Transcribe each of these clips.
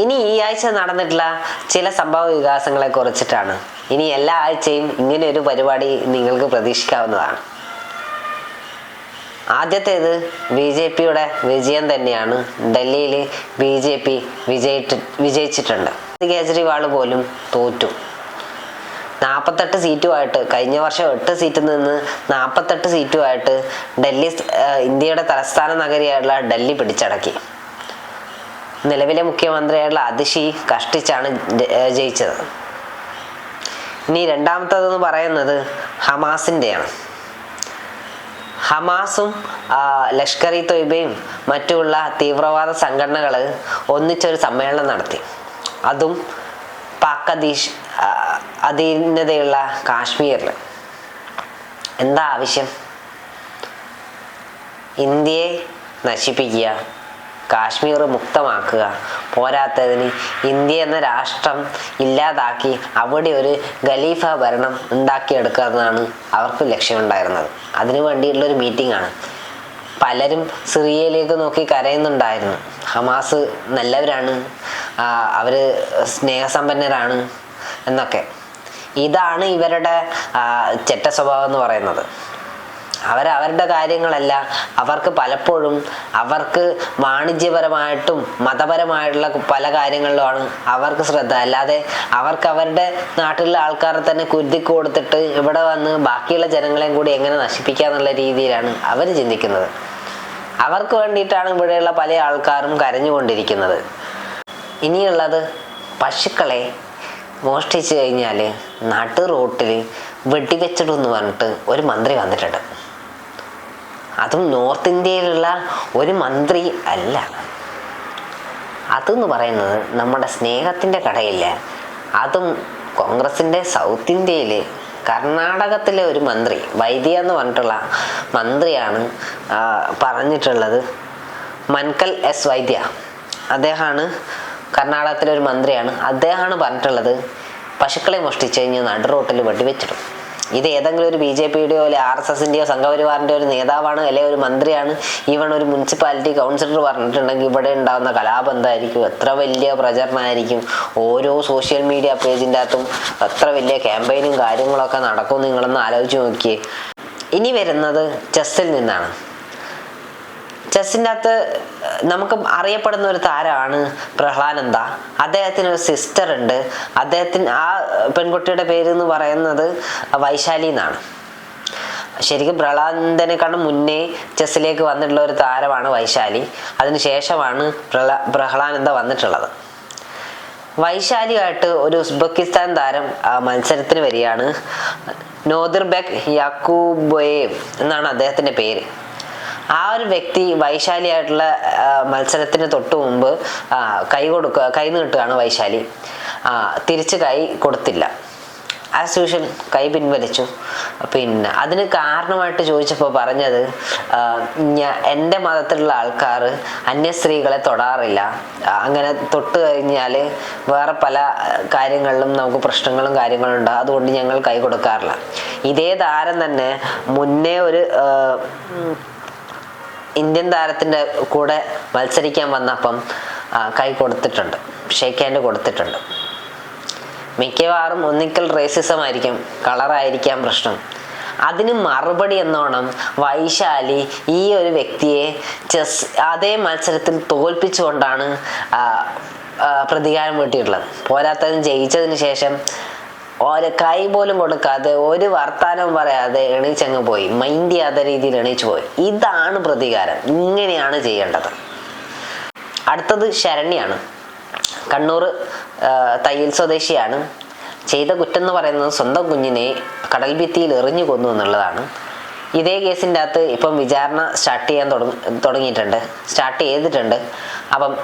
ഇനി ഈ ആഴ്ച നടന്നിട്ടുള്ള ചില സംഭവ വികാസങ്ങളെ കുറിച്ചിട്ടാണ്. ഇനി എല്ലാ ആഴ്ചയും ഇങ്ങനെ ഒരു പരിപാടി നിങ്ങൾക്ക് പ്രതീക്ഷിക്കാവുന്നതാണ്. ആദ്യത്തേത് ബി ജെ പിയുടെ വിജയം തന്നെയാണ്. ഡൽഹിയിൽ ബി ജെ പി വിജയിട്ട് വിജയിച്ചിട്ടുണ്ട്. കേജ്രിവാൾ പോലും തോറ്റു. നാൽപ്പത്തെട്ട് സീറ്റുമായിട്ട് കഴിഞ്ഞ വർഷം എട്ട് സീറ്റിൽ നിന്ന് നാൽപ്പത്തെട്ട് സീറ്റുമായിട്ട് ഡൽഹി ഇന്ത്യയുടെ തലസ്ഥാന നഗരിയായിട്ടുള്ള ഡൽഹി പിടിച്ചടക്കി. നിലവിലെ മുഖ്യമന്ത്രിയായിട്ടുള്ള അതിഷി കഷ്ടിച്ചാണ് ജയിച്ചത്. ഇനി രണ്ടാമത്തതെന്ന് പറയുന്നത് ഹമാസിന്റെയാണ് ഹമാസും ലഷ്കർ ഇ തൊയ്ബയും മറ്റുള്ള തീവ്രവാദ സംഘടനകൾ ഒന്നിച്ചൊരു സമ്മേളനം നടത്തി. അതും പാക് അധീഷ് അധീനതയുള്ള കാശ്മീരിൽ എന്താ ആവശ്യം? ഇന്ത്യയെ നശിപ്പിക്കുക. കാശ്മീർ മുക്തമാക്കുക. പോരാത്തതിന് ഇന്ത്യ എന്ന രാഷ്ട്രം ഇല്ലാതാക്കി അവിടെ ഒരു ഖലീഫ ഭരണം ഉണ്ടാക്കിയെടുക്കുക എന്നാണ് അവർക്ക് ലക്ഷ്യമുണ്ടായിരുന്നത്. അതിനു വേണ്ടിയിട്ടുള്ള ഒരു മീറ്റിംഗ് ആണ്. പലരും സിറിയയിലേക്ക് നോക്കി കരയുന്നുണ്ടായിരുന്നു. ഹമാസ് നല്ലവരാണ്. അവർ സ്നേഹസമ്പന്നരാണ് എന്നൊക്കെ. ഇതാണ് ഇവരുടെ ചെറ്റ സ്വഭാവം എന്ന് പറയുന്നത്. അവർ അവരുടെ കാര്യങ്ങളല്ല. അവർക്ക് പലപ്പോഴും അവർക്ക് വാണിജ്യപരമായിട്ടും മതപരമായിട്ടുള്ള പല കാര്യങ്ങളിലുമാണ് അവർക്ക് ശ്രദ്ധ. അല്ലാതെ അവർക്ക് അവരുടെ നാട്ടിലുള്ള ആൾക്കാരെ തന്നെ കുരുതി കൊടുത്തിട്ട് ഇവിടെ വന്ന് ബാക്കിയുള്ള ജനങ്ങളെയും കൂടി എങ്ങനെ നശിപ്പിക്കാന്നുള്ള രീതിയിലാണ് അവർ ചിന്തിക്കുന്നത്. അവർക്ക് വേണ്ടിയിട്ടാണ് ഇവിടെയുള്ള പല ആൾക്കാരും കരഞ്ഞുകൊണ്ടിരിക്കുന്നത്. ഇനിയുള്ളത് പശുക്കളെ മോഷ്ടിച്ചു കഴിഞ്ഞാൽ നടു റോട്ടിൽ വെടിവെച്ചിടുമെന്ന് പറഞ്ഞിട്ട് ഒരു മന്ത്രി വന്നിട്ടുണ്ട്. അതും നോർത്ത് ഇന്ത്യയിലുള്ള ഒരു മന്ത്രി അല്ല. അതെന്ന് പറയുന്നത് നമ്മുടെ സ്നേഹത്തിന്റെ കടയില്ല. അതും കോൺഗ്രസിന്റെ സൗത്ത് ഇന്ത്യയിൽ കർണാടകത്തിലെ ഒരു മന്ത്രി വൈദ്യ എന്ന് പറഞ്ഞിട്ടുള്ള മന്ത്രിയാണ് പറഞ്ഞിട്ടുള്ളത് മൻകൽ എസ് വൈദ്യ. അദ്ദേഹമാണ് കർണാടകത്തിലെ ഒരു മന്ത്രിയാണ്. അദ്ദേഹമാണ് പറഞ്ഞിട്ടുള്ളത് പശുക്കളെ മോഷ്ടിച്ചു കഴിഞ്ഞാൽ നടുറോട്ടിൽ വെടിവെച്ചിടും. ഇത് ഏതെങ്കിലും ഒരു ബി ജെ പിയുടെയോ അല്ലെ ആർ എസ് എസിന്റെയോ സംഘപരിവാറിന്റെ ഒരു നേതാവാണ് അല്ലെ ഒരു മന്ത്രിയാണ്. ഈവൺ ഒരു മുനിസിപ്പാലിറ്റി കൗൺസിലർ പറഞ്ഞിട്ടുണ്ടെങ്കിൽ ഇവിടെ ഉണ്ടാകുന്ന കലാപം എന്തായിരിക്കും എത്ര വലിയ പ്രചരണമായിരിക്കും. ഓരോ സോഷ്യൽ മീഡിയ പേജിന്റെ അകത്തും എത്ര വലിയ ക്യാമ്പയിനും കാര്യങ്ങളൊക്കെ നടക്കും നിങ്ങളൊന്ന് ആലോചിച്ച് നോക്കിയേ. ഇനി വരുന്നത് ചെസ്സിൽ നിന്നാണ്. ചെസ്സിന്റെ അകത്ത് നമുക്ക് അറിയപ്പെടുന്ന ഒരു താരമാണ് പ്രഹ്ലാനന്ദ അദ്ദേഹത്തിന് ഒരു സിസ്റ്റർ ഉണ്ട്. അദ്ദേഹത്തിന് ആ പെൺകുട്ടിയുടെ പേര് എന്ന് പറയുന്നത് വൈശാലി എന്നാണ്. ശരിക്കും പ്രഹ്ലാദനെക്കാളും മുന്നേ ചെസ്സിലേക്ക് വന്നിട്ടുള്ള ഒരു താരമാണ് വൈശാലി. അതിനുശേഷമാണ് പ്രഹ്ലാ പ്രഹ്ലാനന്ദ വന്നിട്ടുള്ളത്. വൈശാലിയായിട്ട് ഒരു ഉസ്ബെക്കിസ്ഥാൻ താരം മത്സരത്തിന് വരികയാണ്. നോദിർബെക് യാക്കൂബോയേവ് എന്നാണ് അദ്ദേഹത്തിന്റെ പേര്. ആ ഒരു വ്യക്തി വൈശാലിയായിട്ടുള്ള മത്സരത്തിന് തൊട്ട് മുമ്പ് കൈ കൊടുക്കുക കൈ നീട്ടുകയാണ് വൈശാലി. തിരിച്ച് കൈ കൊടുത്തില്ല. ആസ് യൂഷ്വൽ കൈ പിൻവലിച്ചു. പിന്നെ അതിന് കാരണമായിട്ട് ചോദിച്ചപ്പോൾ പറഞ്ഞത് ഞാൻ എന്റെ മതത്തിലുള്ള ആൾക്കാർ അന്യ സ്ത്രീകളെ തൊടാറില്ല. അങ്ങനെ തൊട്ട് കഴിഞ്ഞാൽ വേറെ പല കാര്യങ്ങളിലും നമുക്ക് പ്രശ്നങ്ങളും കാര്യങ്ങളും ഉണ്ട്. അതുകൊണ്ട് ഞങ്ങൾ കൈ കൊടുക്കാറില്ല. ഇതേ താരം തന്നെ മുന്നേ ഒരു ഇന്ത്യൻ താരത്തിന്റെ കൂടെ മത്സരിക്കാൻ വന്നപ്പം കൈ കൊടുത്തിട്ടുണ്ട്. ഷേക്ക് ഹാൻഡ് കൊടുത്തിട്ടുണ്ട്. മിക്കവാറും ഒന്നിക്കൽ റേസിസം ആയിരിക്കും കളറായിരിക്കാം പ്രശ്നം. അതിന് മറുപടി എന്നോണം വൈശാലി ഈ ഒരു വ്യക്തിയെ ചെസ് അതേ മത്സരത്തിൽ തോൽപ്പിച്ചുകൊണ്ടാണ് പ്രതികാരം വീട്ടിയിട്ടുള്ളത്. പോരാത്തതിന് ജയിച്ചതിന് ശേഷം ഒരു കൈ പോലും കൊടുക്കാതെ ഒരു വർത്താനം പറയാതെ എണീച്ചങ്ങ് പോയി. മൈൻഡ് ചെയ്യാത്ത രീതിയിൽ എണീച്ചു പോയി. ഇതാണ് പ്രതികാരം. ഇങ്ങനെയാണ് ചെയ്യേണ്ടത്. അടുത്തത് ശരണ്യാണ്. കണ്ണൂർ തയ്യൽ സ്വദേശിയാണ്. ചെയ്ത കുറ്റം എന്ന് പറയുന്നത് സ്വന്തം കുഞ്ഞിനെ കടൽ ഭിത്തിയിൽ എറിഞ്ഞു കൊന്നു എന്നുള്ളതാണ്. ഇതേ കേസിന്റെ അകത്ത് ഇപ്പം വിചാരണ സ്റ്റാർട്ട് ചെയ്യാൻ തുടങ്ങി തുടങ്ങിയിട്ടുണ്ട്. സ്റ്റാർട്ട് ചെയ്തിട്ടുണ്ട്. അപ്പം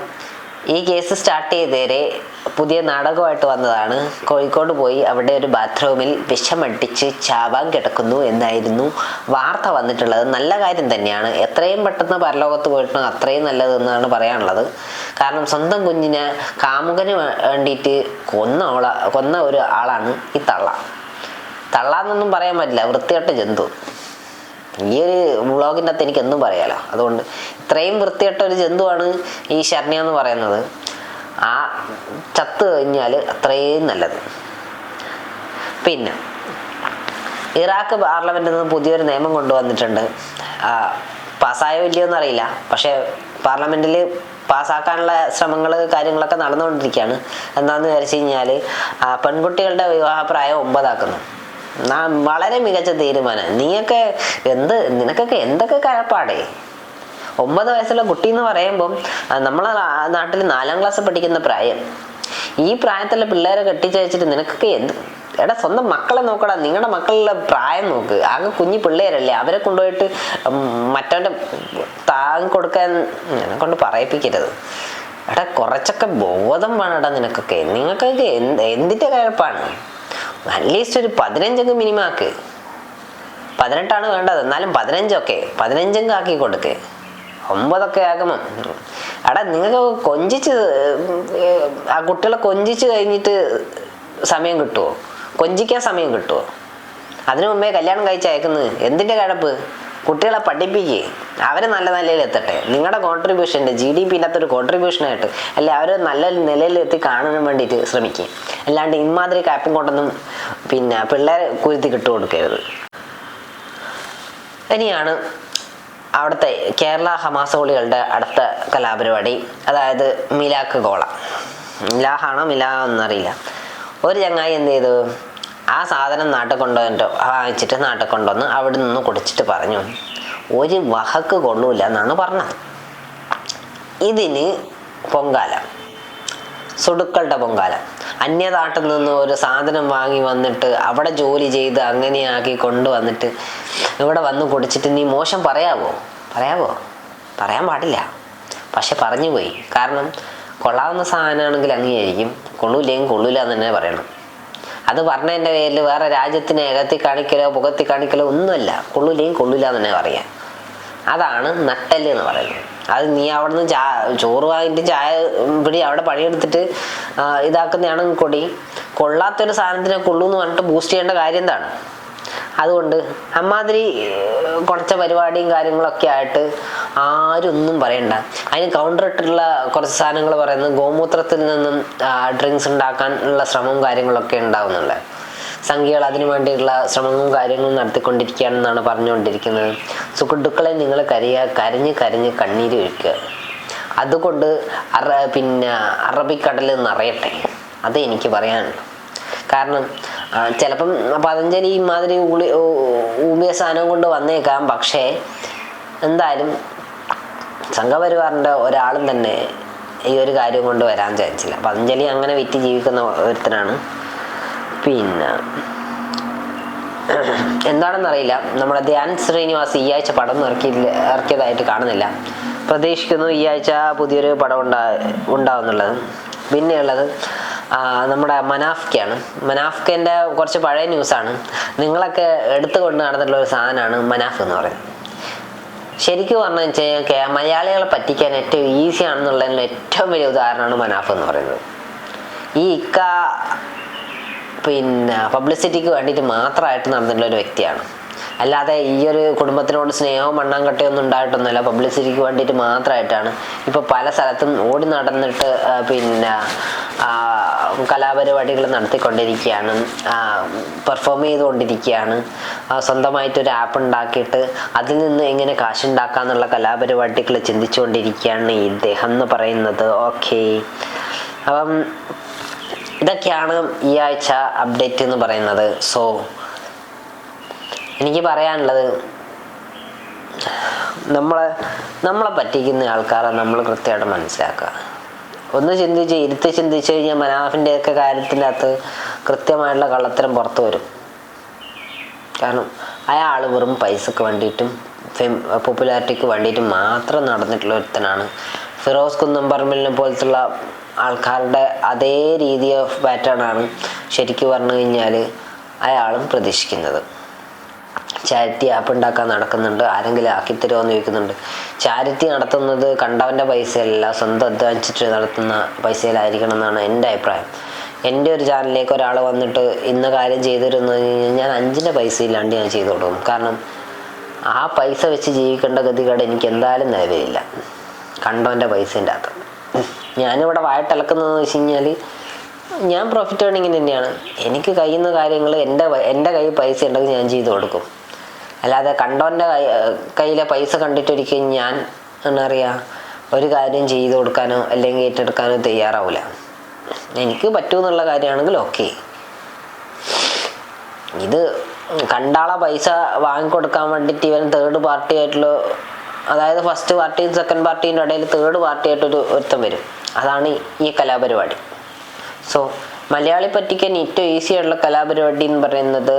ഈ കേസ് സ്റ്റാർട്ട് ചെയ്തേരെ പുതിയ നാടകമായിട്ട് വന്നതാണ്. കോഴിക്കോട് പോയി അവിടെ ഒരു ബാത്റൂമിൽ വിഷമടിച്ച് ചാവാൻ കിടക്കുന്നു എന്നായിരുന്നു വാർത്ത വന്നിട്ടുള്ളത്. നല്ല കാര്യം തന്നെയാണ്. എത്രയും പെട്ടെന്ന് പരലോകത്ത് പോയിട്ട് അത്രയും നല്ലതെന്നാണ് പറയാനുള്ളത്. കാരണം സ്വന്തം കുഞ്ഞിനെ കാമുകന് വേണ്ടിയിട്ട് കൊന്ന ആള കൊന്ന ഒരു ആളാണ് ഈ തള്ള. തള്ളാന്നൊന്നും പറയാൻ പറ്റില്ല. വൃത്തികെട്ട ജന്തു. ഈ ഒരു വ്ളോഗിന്റെ അകത്ത് എനിക്ക് എന്തും പറയാലോ. അതുകൊണ്ട് ഇത്രയും വൃത്തികെട്ട ഒരു ജന്തുവാണ് ഈ ശരണ്യ എന്ന് പറയുന്നത്. ആ ചത്ത് കഴിഞ്ഞാൽ അത്രയും നല്ലത്. പിന്നെ ഇറാഖ് പാർലമെന്റിൽ നിന്ന് പുതിയൊരു നിയമം കൊണ്ടുവന്നിട്ടുണ്ട്. പാസ്സായോ ഇല്ലയോ എന്നറിയില്ല. പക്ഷേ പാർലമെന്റിൽ പാസ്സാക്കാനുള്ള ശ്രമങ്ങൾ കാര്യങ്ങളൊക്കെ നടന്നുകൊണ്ടിരിക്കുകയാണ്. എന്താണെന്ന് വിചാരിച്ചു കഴിഞ്ഞാൽ പെൺകുട്ടികളുടെ വിവാഹപ്രായം ഒമ്പതാക്കുന്നു. വളരെ മികച്ച തീരുമാനം. നീയൊക്കെ എന്ത് നിനക്കൊക്കെ എന്തൊക്കെ കഴപ്പാടേ ഒമ്പത് വയസ്സുള്ള കുട്ടി എന്ന് പറയുമ്പം നമ്മളെ നാട്ടിൽ നാലാം ക്ലാസ് പഠിക്കുന്ന പ്രായം. ഈ പ്രായത്തിലെ പിള്ളേരെ കെട്ടിച്ചയച്ചിട്ട് നിനക്കൊക്കെ എന്ത്? എടാ സ്വന്തം മക്കളെ നോക്കടാ. നിങ്ങളുടെ മക്കളുടെ പ്രായം നോക്ക്. ആകെ കുഞ്ഞു പിള്ളേരല്ലേ. അവരെ കൊണ്ടുപോയിട്ട് മറ്റവന്റെ താങ് കൊടുക്കാൻ എന്നെ കൊണ്ട് പറയിപ്പിക്കരുത്. എടാ കുറച്ചൊക്കെ ബോധം വേണം എടാ നിനക്കൊക്കെ. നിങ്ങൾക്കൊക്കെ എന്ത് എന്തിന്റെ കഴപ്പാണ് അറ്റ്ലീസ്റ്റ് ഒരു പതിനഞ്ചൊക്കെ മിനിമം ആക്ക്. പതിനെട്ടാണ് വേണ്ടത്. എന്നാലും പതിനഞ്ചൊക്കെ പതിനഞ്ചെങ്കിലും ആക്കി കൊടുക്ക്. ഒമ്പതൊക്കെ ആകുമ്പം എടാ നിങ്ങൾക്ക് കൊഞ്ചിച്ച് ആ കുട്ടികളെ കൊഞ്ചിച്ച് കഴിഞ്ഞിട്ട് സമയം കിട്ടുമോ കൊഞ്ചിക്കാൻ സമയം കിട്ടുമോ അതിനു മുമ്പേ കല്യാണം കഴിച്ച് അയക്കുന്നത് കഴപ്പ്? കുട്ടികളെ പഠിപ്പിക്കുക അവർ നല്ല നിലയിൽ എത്തട്ടെ. നിങ്ങളുടെ കോൺട്രിബ്യൂഷന്റെ ജി ഡി പി ഒരു കോൺട്രിബ്യൂഷനായിട്ട് അല്ലെ അവർ നല്ല നിലയിൽ എത്തി കാണാൻ വേണ്ടിയിട്ട് ശ്രമിക്കുക അല്ലാണ്ട് ഇമാതിരി കാപ്പും കൊണ്ടൊന്നും പിന്നെ പിള്ളേരെ കുരുത്തി കിട്ടു കൊടുക്കരുത്. ഇനിയാണ് അവിടുത്തെ കേരള ഹമാസോളികളുടെ അടുത്ത കലാപരിപാടി. അതായത് മിലാക്ക് ഗോള. മിലാഹാണോ മിലാ എന്നറിയില്ല. ഒരു ചങ്ങായി എന്ത് ചെയ്തു? ആ സാധനം നാട്ടിൽ കൊണ്ടുവന്നിട്ട് വാങ്ങിച്ചിട്ട് നാട്ടിൽ കൊണ്ടുവന്ന് അവിടെ നിന്ന് കുടിച്ചിട്ട് പറഞ്ഞു ഒരു വഹക്ക് കൊള്ളൂല എന്നാണ് പറഞ്ഞത്. ഇതിന് പൊങ്കാല സുടുക്കളുടെ പൊങ്കാല. അന്യനാട്ടിൽ നിന്ന് ഒരു സാധനം വാങ്ങി വന്നിട്ട് അവിടെ ജോലി ചെയ്ത് അങ്ങനെയാക്കി കൊണ്ടുവന്നിട്ട് ഇവിടെ വന്ന് കുടിച്ചിട്ട് നീ മോശം പറയാവോ? പറയാവോ? പറയാൻ പാടില്ല. പക്ഷെ പറഞ്ഞു പോയി. കാരണം കൊള്ളാവുന്ന സാധനമാണെങ്കിൽ അങ്ങനെയായിരിക്കും കൊള്ളൂല്ലെങ്കിൽ കൊള്ളൂല എന്ന് തന്നെ പറയണം. അത് പറഞ്ഞതിന്റെ പേരിൽ വേറെ രാജ്യത്തിനെ അകത്തി കാണിക്കലോ പുകത്തി കാണിക്കലോ ഒന്നുമല്ല. കൊള്ളില്ലെങ്കിൽ കൊള്ളൂല എന്ന് തന്നെ പറയാം അതാണ് നട്ടൽ എന്ന് പറയുന്നത്. അത് നീ അവിടുന്ന് ചാ ചോറ് വാങ്ങിയിട്ട് ചായ പിടി അവിടെ പണിയെടുത്തിട്ട് ഇതാക്കുന്നതാണെങ്കിൽ കൊടി. കൊള്ളാത്തൊരു സാധനത്തിനെ കൊള്ളൂ എന്ന് പറഞ്ഞിട്ട് ബൂസ്റ്റ് ചെയ്യേണ്ട കാര്യം എന്താണ്? അതുകൊണ്ട് അമ്മാതിരി കുറച്ച പരിപാടിയും കാര്യങ്ങളൊക്കെ ആയിട്ട് ആരും ഒന്നും പറയണ്ട. അതിന് കൗണ്ടർ ഇട്ടുള്ള കുറച്ച് സാധനങ്ങൾ പറയുന്നത് ഗോമൂത്രത്തിൽ നിന്നും ഡ്രിങ്ക്സ് ഉണ്ടാക്കാനുള്ള ശ്രമവും കാര്യങ്ങളൊക്കെ ഉണ്ടാവുന്നുണ്ട്. സംഖ്യകൾ അതിനു വേണ്ടിയുള്ള ശ്രമങ്ങളും കാര്യങ്ങളും നടത്തിക്കൊണ്ടിരിക്കുകയാണെന്നാണ് പറഞ്ഞുകൊണ്ടിരിക്കുന്നത്. സുഹൃത്തുക്കളെ നിങ്ങൾ കരയ കരഞ്ഞ് കരഞ്ഞ് കണ്ണീര് ഒഴിക്കുക. അതുകൊണ്ട് അറ പിന്നെ അറബിക്കടൽ നിറയട്ടെ. അത് എനിക്ക് പറയാനുള്ളൂ കാരണം ചിലപ്പം പതഞ്ജലി ഇമാതിരി ഊ- ഊമിയ സാധനം കൊണ്ട് വന്നേക്കാം. പക്ഷേ എന്തായാലും സംഘപരിവാറിന്റെ ഒരാളും തന്നെ ഈ ഒരു കാര്യം കൊണ്ട് വരാൻ ചാൻസില്ല. പതഞ്ജലി അങ്ങനെ വിറ്റ് ജീവിക്കുന്ന ഒരുത്തനാണ്. പിന്നെ എന്താണെന്നറിയില്ല. നമ്മുടെ ധ്യാൻ ശ്രീനിവാസ് ഈ ആഴ്ച പടം ഇറക്കിയില്ല ഇറക്കിയതായിട്ട് കാണുന്നില്ല. പ്രതീക്ഷിക്കുന്നു ഈ ആഴ്ച പുതിയൊരു പടം ഉണ്ടാ ഉണ്ടാവുന്നുള്ളത്. പിന്നെയുള്ളത് നമ്മുടെ മനാഫ്കയാണ്. മനാഫ്കന്റെ കുറച്ച് പഴയ ന്യൂസാണ്. നിങ്ങളൊക്കെ എടുത്തുകൊണ്ട് നടന്നിട്ടുള്ള ഒരു സാധനമാണ് മനാഫ് എന്ന് പറയുന്നത്. ശരിക്കും പറഞ്ഞു വെച്ച് കഴിഞ്ഞാൽ മലയാളികളെ പറ്റിക്കാൻ ഏറ്റവും ഈസി ആണെന്നുള്ളതിന് ഏറ്റവും വലിയ ഉദാഹരണമാണ് മനാഫ് എന്ന് പറയുന്നത്. ഈ ഇക്ക പിന്നെ പബ്ലിസിറ്റിക്ക് വേണ്ടിയിട്ട് മാത്രമായിട്ട് നടന്നിട്ടുള്ള ഒരു വ്യക്തിയാണ്. അല്ലാതെ ഈ ഒരു കുടുംബത്തിനോട് സ്നേഹവും മണ്ണാൻ കട്ടയൊന്നും ഉണ്ടായിട്ടൊന്നുമില്ല. പബ്ലിസിറ്റിക്ക് വേണ്ടിയിട്ട് മാത്രമായിട്ടാണ്. ഇപ്പൊ പല സ്ഥലത്തും ഓടി നടന്നിട്ട് പിന്നെ കലാപരിപാടികൾ നടത്തിക്കൊണ്ടിരിക്കുകയാണ്. പെർഫോം ചെയ്തുകൊണ്ടിരിക്കുകയാണ്. സ്വന്തമായിട്ടൊരു ആപ്പ് ഉണ്ടാക്കിയിട്ട് അതിൽ നിന്ന് എങ്ങനെ കാശുണ്ടാക്കാന്നുള്ള കലാപരിപാടികൾ ചിന്തിച്ചുകൊണ്ടിരിക്കുകയാണ് ഇദ്ദേഹം എന്ന് പറയുന്നത്. ഓക്കെ അപ്പം ഇതൊക്കെയാണ് ഈ ആഴ്ച അപ്ഡേറ്റ് എന്ന് പറയുന്നത്. സോ എനിക്ക് പറയാനുള്ളത് നമ്മളെ നമ്മളെ പറ്റിക്കുന്ന ആൾക്കാരെ നമ്മൾ കൃത്യമായിട്ട് മനസ്സിലാക്കുക. ഒന്ന് ചിന്തിച്ച് ഇരുത്തി ചിന്തിച്ച് കഴിഞ്ഞാൽ മനാഫിന്റെ ഒക്കെ അകത്ത് കൃത്യമായിട്ടുള്ള കള്ളത്തരം പുറത്തു വരും. കാരണം അയാൾ വെറും പൈസക്ക് വേണ്ടിയിട്ടും ഫെം പോപ്പുലാരിറ്റിക്ക് വേണ്ടിയിട്ടും മാത്രം നടന്നിട്ടുള്ള ഒരുത്തനാണ്. ഫിറോസ് കുന്നംപറമ്പലിനെ പോലത്തുള്ള ആൾക്കാരുടെ അതേ രീതി ഓഫ് പാറ്റേൺ ആണ് ശരിക്കും പറഞ്ഞു കഴിഞ്ഞാൽ അയാളും പ്രതീക്ഷിക്കുന്നത്. ചാരിറ്റി ആപ്പ് ഉണ്ടാക്കാൻ നടക്കുന്നുണ്ട്. ആരെങ്കിലും ആക്കിത്തരുമോ എന്ന് ചോദിക്കുന്നുണ്ട്. ചാരിറ്റി നടത്തുന്നത് കണ്ടവന്റെ പൈസയല്ല സ്വന്തം അധ്വാനിച്ചിട്ട് നടത്തുന്ന പൈസയിലായിരിക്കണം എന്നാണ് എന്റെ അഭിപ്രായം. എന്റെ ഒരു ചാനലിലേക്ക് ഒരാൾ വന്നിട്ട് ഇന്ന കാര്യം ചെയ്തിരുന്നു കഴിഞ്ഞാൽ ഞാൻ അഞ്ചിന്റെ പൈസ ഇല്ലാണ്ട് ഞാൻ ചെയ്തു കൊടുക്കും. കാരണം ആ പൈസ വെച്ച് ജീവിക്കേണ്ട ഗതികേട് എനിക്ക് എന്തായാലും നിലവിലില്ല. കണ്ടവന്റെ പൈസേന്റെ അകത്ത്. ഞാനിവിടെ വായിട്ടിളക്കുന്നതെന്ന് വെച്ച് കഴിഞ്ഞാൽ ഞാൻ പ്രോഫിറ്റ് ഏണിങ്ങിന് തന്നെയാണ്. എനിക്ക് കഴിയുന്ന കാര്യങ്ങൾ എന്റെ എന്റെ കയ്യിൽ പൈസ ഉണ്ടെങ്കിൽ ഞാൻ ചെയ്തു കൊടുക്കും. അല്ലാതെ കണ്ടവന്റെ കൈ കയ്യിലെ പൈസ കണ്ടിട്ടൊരിക്കലും ഞാൻ എന്താ പറയുക ഒരു കാര്യം ചെയ്തു കൊടുക്കാനോ അല്ലെങ്കിൽ ഏറ്റെടുക്കാനോ തയ്യാറാവില്ല എനിക്ക് പറ്റുമെന്നുള്ള കാര്യമാണെങ്കിൽ ഓക്കെ. ഇത് കണ്ടാളെ പൈസ വാങ്ങിക്കൊടുക്കാൻ വേണ്ടിയിട്ട് ഇവൻ തേർഡ് പാർട്ടി ആയിട്ടുള്ള അതായത് ഫസ്റ്റ് പാർട്ടിയും സെക്കൻഡ് പാർട്ടീന്റെ ഇടയിൽ തേർഡ് പാർട്ടി ആയിട്ടൊരു ഒരുത്തം വരും. അതാണ് ഈ കലാപരിപാടി. സോ മലയാളി പറ്റിക്കാൻ ഏറ്റവും ഈസി ആയിട്ടുള്ള കലാപരിപാടി എന്ന് പറയുന്നത്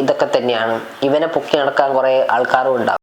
ഇതൊക്കെ തന്നെയാണ്. ഇവനെ പൊക്കി നടക്കാൻ കുറേ ആൾക്കാരും ഉണ്ടാവും.